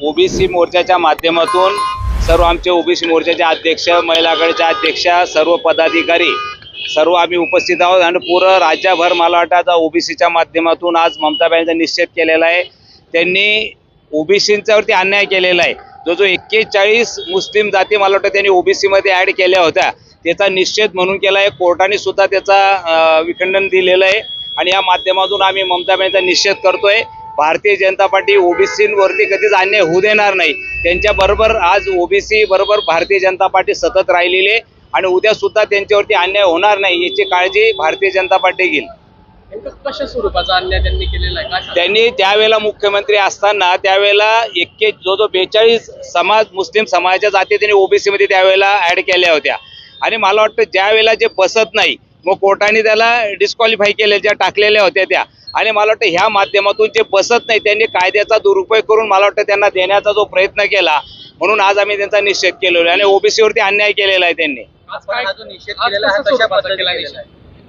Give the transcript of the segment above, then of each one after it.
OBC मोर्चाच्या माध्यमातून सर्व आमचे ओबीसी मोर्चाचे अध्यक्ष महिला आघाडीच्या अध्यक्षा सर्व पदाधिकारी सर्व आम्ही उपस्थित आहोत आणि पूर्ण राज्यभर मला वाटतं आता ओबीसीच्या माध्यमातून आज ममता निश्चित निषेध केलेला आहे. त्यांनी ओबीसींच्यावरती अन्याय केलेला आहे. जो जो एक्केचाळीस मुस्लिम जाती मला वाटतं त्यांनी ओबीसीमध्ये ॲड केल्या होत्या त्याचा निषेध म्हणून केला आहे. कोर्टाने सुद्धा त्याचा विखंडन दिलेलं आहे. आणि या माध्यमातून आम्ही ममता बॅनर्जीचा निषेध करतोय. भारतीय जनता पार्टी ओबीसीवरती कधीच अन्याय होऊ देणार नाही. त्यांच्याबरोबर आज ओबीसी बरोबर भारतीय जनता पार्टी सतत राहिलेली आहे आणि उद्या सुद्धा त्यांच्यावरती अन्याय होणार नाही याची काळजी भारतीय जनता पार्टी घेईल. कशा स्वरूपाचा अन्याय त्यांनी केलेला आहे? त्यांनी त्यावेळेला मुख्यमंत्री असताना त्यावेळेला एक्के जो जो बेचाळीस समाज मुस्लिम समाजाच्या जाती त्यांनी ओबीसी मध्ये त्यावेळेला ऍड केल्या होत्या. आणि मला वाटतं ज्या वेळेला जे बसत नाही मग कोर्टाने त्याला डिस्क्वालिफाय केले ज्या टाकलेल्या होत्या त्या आणि मला वाटतं ह्या माध्यमातून जे बसत नाही त्यांनी कायद्याचा दुरुपयोग करून मला वाटतं त्यांना देण्याचा जो प्रयत्न केला म्हणून आज आम्ही त्यांचा निषेध केलेला आहे. आणि ओबीसी वरती अन्याय केलेला आहे त्यांनी.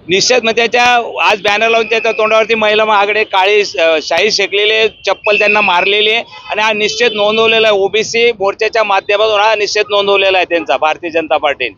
निषेध म्हणजे त्याच्या आज बॅनर लावून त्याच्या तोंडावरती महिला महागडे काळी शाही शेकलेले चप्पल त्यांना मारलेली आहे. आणि हा निषेध नोंदवलेला आहे. ओबीसी मोर्चाच्या माध्यमातून हा निषेध नोंदवलेला आहे त्यांचा भारतीय जनता पार्टीने.